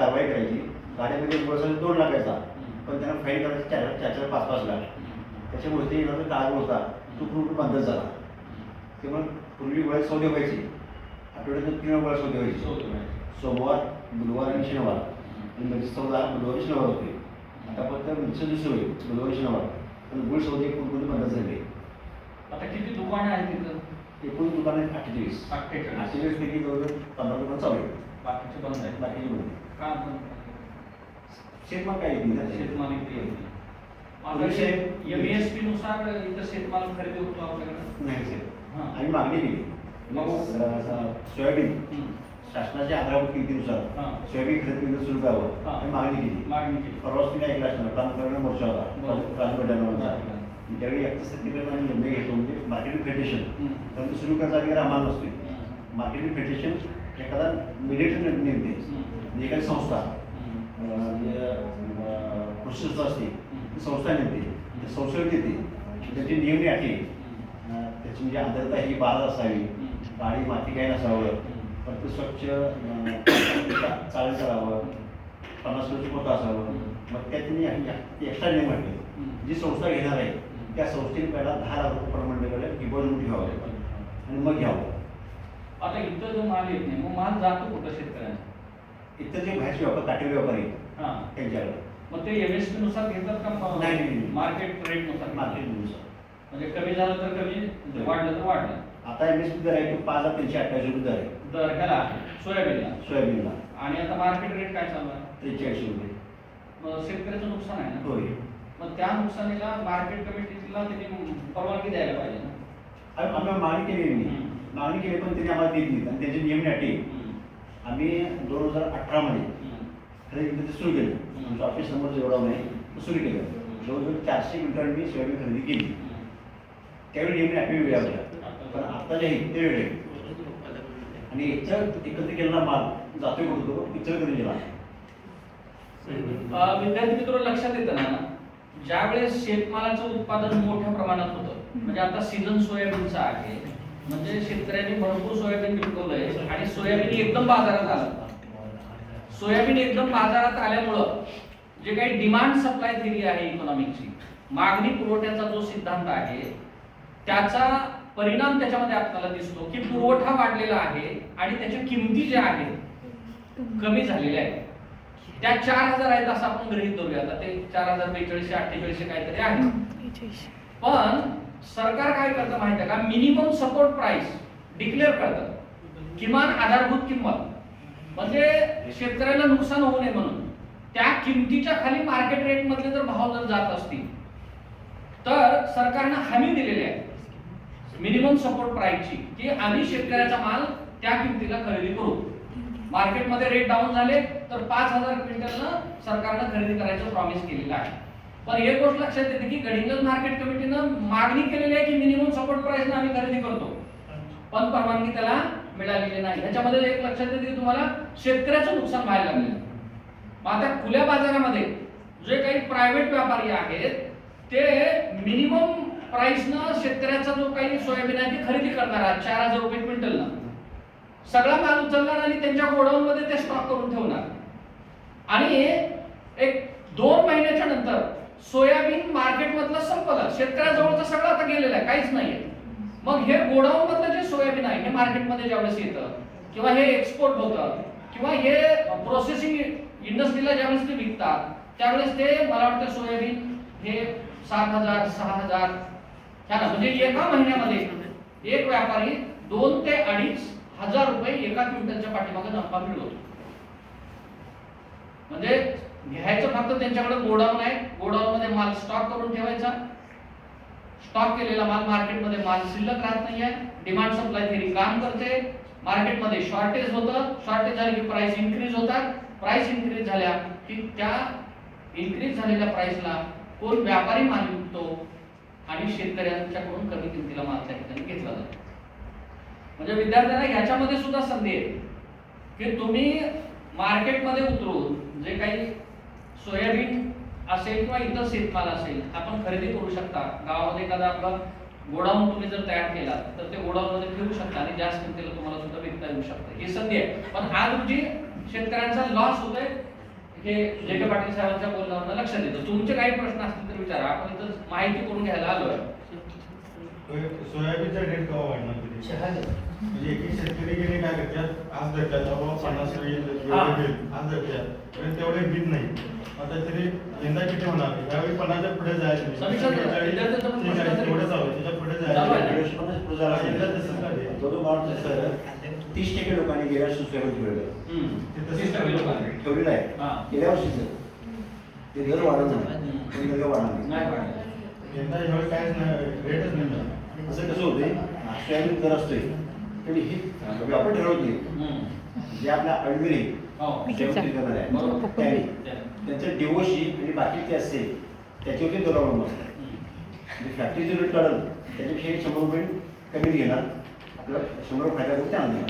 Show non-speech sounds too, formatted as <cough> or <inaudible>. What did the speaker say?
कारवाई करायची. गाड्यामध्ये बस दोन लाखायचा पण त्यांना फाईन करायचं चार चार चार पाच पाच लाख. त्याच्यामुळे ते येणार काळ होता. तो पूर्ण बंदच झाला. त्यामुळे पूर्वी वेळेस सौदे व्हायची. आठवड्यातून तीन वेळा सौदे व्हायची. सोमवार बुधवार आणि शनिवार. आणि म्हणजे चौदा बुधवारी शनिवार होते. आता फक्त दुसऱ्या दिवशी होईल बुधवारी शनिवार. पण गुळ सौदे पूर्ण बंद झाले. आता किती दुकानं आहेत तिथं? एकूण दुकान आहेत अठ्ठेचाळीस. अठ्ठेचाळीस. अठ्ठेचाळीस पैकी जवळजवळ पंधरा दुकान चालू आहेत. बाकीचे बंद आहेत. बाकीची बंद का शेतमाल काय शेतमाल इथे येत नाही. आता विषय- एमएसपी नुसार इथं शेतमाल खरेदी होतो आपल्याकडे नाही. आम्ही मागणी केली मग? सोयाबीन. शासनाच्या आधारावर किमतीनुसार हां. सोयाबीन खरेदी केंद्र सुरू करावं. आम्ही मागणी केली मागणी केली परवाच तुम्ही ऐकला असणार प्रांतकरण मोर्चा. होता प्रांतकरणाचा बरं. त्यावेळी आम्ही निर्णय घेतो म्हणजे मार्केटिंग फेडरेशन. परंतु सुरू करायचा अधिकार आम्हाला नसते. मार्केटिंग फेडरेशन एखादा मिलिटरी नेमते हम्म. म्हणजे एखादी संस्था म्हणजे कृषी संस्था असते ती संस्था नेमते ती संस्था देते त्याची नियम अटी अं, त्याची म्हणजे आर्द्रता ही बाद असावी पाणी माती काही नसावं पण ते स्वच्छ <coughs> चाळण करावं पन्नास किलोचं पोतं असावं. मग त्यात त्यांनी एक्स्ट्रा नियम म्हटले जी संस्था घेणार आहे त्या संस्थेने पहिला दहा लाख रुपये डिपॉझिट ठेवावं आणि मग घ्यावं. आता इथं जो माल येत नाही मग माल जातो कुठं शेतकऱ्यांना इतर जे बाहेरचे व्यापार काटेरी व्यापारी आहेत, हा. त्यांच्याकडे. मग ते एमएसपी नुसार घेतात का नाही, नाही, नाही. मार्केट रेटनुसार मार्केट? नुसार. म्हणजे कमी झालं तर कमी वाढलं तर वाढलं. आता एम एस पी दर आहे तो पाच हजार तीनशे अठ्ठावीस रुपये दर आहे. दर ह्याला सोयाबीनला. सोयाबीनला. आणि आता मार्केट रेट काय चालू आहे? त्रेचाळीस रुपये. मग शेतकऱ्याचं नुकसान आहे ना? होय. मग त्या नुकसानीला मार्केट कमिटीला त्यांनी परवानगी द्यायला पाहिजे ना? आम्ही आम्ही मागणी केली. मागणी केली पण त्यांनी आम्हाला देत नाहीत. आणि त्यांचे नियम अटी. आम्ही दोन हजार अठरामध्ये. खरेदी केंद्र सुरू केलं. आमचं ऑफिस नंबर जेवढा नाही तो सुरू केलं. जवळजवळ चारशे क्विंटल मी सोयाबीन खरेदी केली. त्यावेळी नियम अटी वेगळ्या होत्या पण आता जे आहेत ते वेगळे आणि याच्या एकत्र केलेला माल जातोय कुठं तो? इतर कधी गेला विद्यार्थी मित्र लक्षात येतं ना? ज्या वेळेस शेतमालाचं उत्पादन मोठ्या प्रमाणात होतं म्हणजे आता सीझन सोयाबीनचा आहे म्हणजे शेतकऱ्यांनी भरपूर सोयाबीन पिकवलंय आणि सोयाबीन एकदम बाजारात आलं. सोयाबीन एकदम बाजारात आल्यामुळं जे काही डिमांड सप्लाय थिअरी आहे इकॉनॉमिकची मागणी पुरवठ्याचा जो सिद्धांत आहे त्याचा परिणाम त्याच्यामध्ये आपल्याला दिसतो की पुरवठा वाढलेला आहे आणि त्याच्या किमती ज्या आहेत कमी झालेल्या आहेत. त्या चार हजार आहेत असं आपण गृहित धरूया. आता ते चार हजार बेचाळीसशे अठ्ठेचाळीसशे काहीतरी आहे पण सरकार काय करतं माहिती आहे का? मिनिमम सपोर्ट प्राइस डिक्लेअर करतं. किमान आधारभूत किंमत. म्हणजे शेतकऱ्याला नुकसान होऊ नये म्हणून. त्या किमतीच्या खाली मार्केट रेट मधले जर भाव जर जात असतील तर सरकारनं हमी दिलेली आहे. मिनिमम सपोर्ट प्राइसची की आम्ही शेतकऱ्याचा माल त्या किमतीला खरेदी करू. मार्केटमध्ये रेट डाऊन झाले तर पाच हजार क्विंटलनं सरकारनं खरेदी करायचं प्रॉमिस केलेलं आहे. पण एक गोष्ट लक्षात येते की गडिंगज मार्केट कमिटीनं मागणी केलेली आहे की मिनिमम सपोर्ट प्राइसनं आम्ही खरेदी करतो. पण परवानगी त्याला मिळालेली नाही. ह्याच्यामध्ये एक लक्षात येते की तुम्हाला शेतकऱ्याचं नुकसान व्हायला लागलेलं मग आता खुल्या बाजारामध्ये जे काही प्रायव्हेट व्यापारी आहेत ते मिनिमम प्राइसनं शेतकऱ्याचा जो काही सोयाबीन आहे खरेदी करणार आहे चार हजार रुपये क्विंटलला सगळा माल उचलणार आणि त्यांच्या गोडाऊन मध्ये ते स्टॉक करून ठेवणार. आणि एक दोन महिन्याच्या नंतर सोयाबीन मार्केट मधलं संपलं. शेतकऱ्याजवळचं सगळं आता गेलेलं आहे. काहीच नाहीये. मग हे गोडाऊन मधलं जे सोयाबीन आहे हे मार्केटमध्ये ज्यावेळेस येतं किंवा हे एक्सपोर्ट होतं किंवा हे प्रोसेसिंग इंडस्ट्रीला ज्यावेळेस ते विकतात त्यावेळेस ते मला वाटतं सोयाबीन हे सात हजार सहा हजार ह्या ना म्हणजे एका महिन्यामध्ये एक व्यापारी दोन ते अडीच हजार रुपये एका क्विंटलच्या पाठीमागे नफा मिळवतो. म्हणजे घ्यायचं फक्त त्यांच्याकडे गोडाऊन आहे. गोडाऊन मध्ये माल स्टॉक करून ठेवायचा. स्टॉक केलेला माल मार्केटमध्ये माल शिल्लक राहत नाहीये. डिमांड सप्लाय थेरी काम करते. मार्केटमध्ये शॉर्टेज होतं. शॉर्टेज झाले की प्राइस इन्क्रीज होतात. प्राइस इन्क्रीज झाल्या की त्या इन्क्रीज झालेल्या प्राइसला कोण व्यापारी माल विकतो आणि शेतकऱ्यांच्याकडून कमी किमतीला माल त्या ठिकाणी घेतला जातो. म्हणजे विद्यार्थ्यांना ह्याच्यामध्ये सुद्धा संधी आहे की तुम्ही मार्केटमध्ये उतरून जे काही सोयाबीन असेल किंवा इतर शेतमाल असेल आपण खरेदी करू शकता. गावामध्ये एखादा आपला गोडाऊन तुम्ही जर तयार केला तर ते गोडाऊन मध्ये ठेवू शकता आणि जास्त किमतीला तुम्हाला सुद्धा विकता येऊ शकतं. ही संधी आहे. पण आज रोजी शेतकऱ्यांचा लॉस होतोय हे जेके पाटील साहेबांच्या बोलण्यावर लक्षात येतं. तुमचे काही प्रश्न असतील तर विचारा. आपण इथं माहिती करून घ्यायला आलोय. सोयाबीनचा रेट केव्हा वाढणार? म्हणजे एक शेतकरी गेले काय करतात आज धरतात पन्नास आज धरतात तेवढे बिल नाही. आता तरी यंदा किती होणार? यावेळी पन्नासच्या पुढे जायचं जावं त्याच्या पुढे तीस टक्के लोकांनी गेल्या वर्षी सोयाबीन ठेवलेलं हा. आहे गेल्या वर्षीचं ते दर वाढवलं नाही वाढलं. यंदा काहीच नाही. रेटच नाही. असं कसं होतंय? सोयाबीन दर असतोय तरी ही व्यापार ठरवत. जे आपल्या अळमिरी हो. त्यांचं डिवोशी आणि बाकी ते असते त्याच्यावरती दर अवलंबून असतात हम्म. म्हणजे फॅक्टरीचं रेट काढल त्याच्यापेक्षा शंभर रुपये कमी घेणार. आपल्याला शंभर रुपये फायदा करून ते आणून?